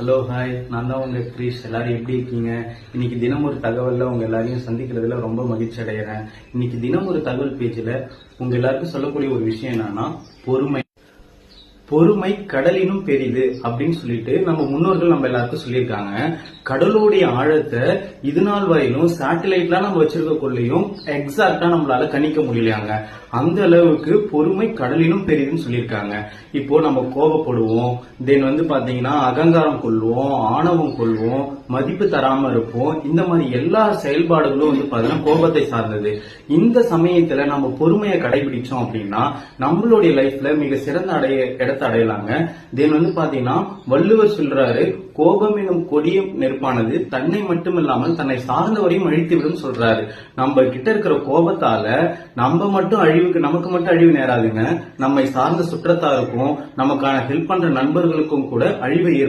Hello hi நான் தான் உங்க கிரீஷ். எல்லாரும் எப்படி இருக்கீங்க? இன்னைக்கு தினம் ஒரு தகவல்ல உங்க எல்லாரையும் சந்திக்கிறதுல ரொம்ப மகிழ்ச்சி அடைகிறேன் இன்னைக்கு தினம் ஒரு தகவல் பேஜில் உங்க எல்லாருக்கும் சொல்லக்கூடிய ஒரு விஷயம் என்னன்னா பொறுமை. பொறுமை கடலினும் பெரிது அப்படின்னு சொல்லிட்டு நம்ம முன்னோர்கள் நம்ம எல்லாருக்கும் சொல்லியிருக்காங்க. கடலுடைய ஆழத்தை இது நாள் வரையிலும் சேட்டலைட்லாம் நம்ம வச்சிருக்கக்குள்ளேயும் எக்ஸாக்டா நம்மளால கணிக்க முடியலையாங்க. அந்த அளவுக்கு பொறுமை கடலினும் பெரிதுன்னு சொல்லியிருக்காங்க. இப்போ நம்ம கோபப்படுவோம். தென் வந்து பாத்தீங்கன்னா அகங்காரம் கொள்வோம் ஆணவம் கொள்வோம் மதிப்பு தராம இருப்போம். இந்த மாதிரி எல்லா செயல்பாடுகளும் வந்து பாத்தீங்கன்னா கோபத்தை சார்ந்தது. இந்த சமயத்துல நம்ம பொறுமையை கடைபிடிச்சோம் அப்படின்னா நம்மளுடைய லைஃப்ல மிக சிறந்த அடைய இடத்த அடையலாங்க தென் வந்து பாத்தீங்கன்னா வள்ளுவர் சொல்றாரு கோபம் எனும் கொடிய நெருப்பானது தன்னை மட்டுமில்லாமல் தன்னை சார்ந்தவரையும் அழித்து விடும் சொல்றாரு. நம்ம கிட்ட இருக்கிற கோபத்தால நம்ம மட்டும் அழிவுக்கு நமக்கு மட்டும் அழிவு நேராதுங்க. நம்மை சார்ந்த சுற்றத்தாருக்கும் நமக்கான ஹெல்ப் பண்ற நண்பர்களுக்கும் கூட அழிவை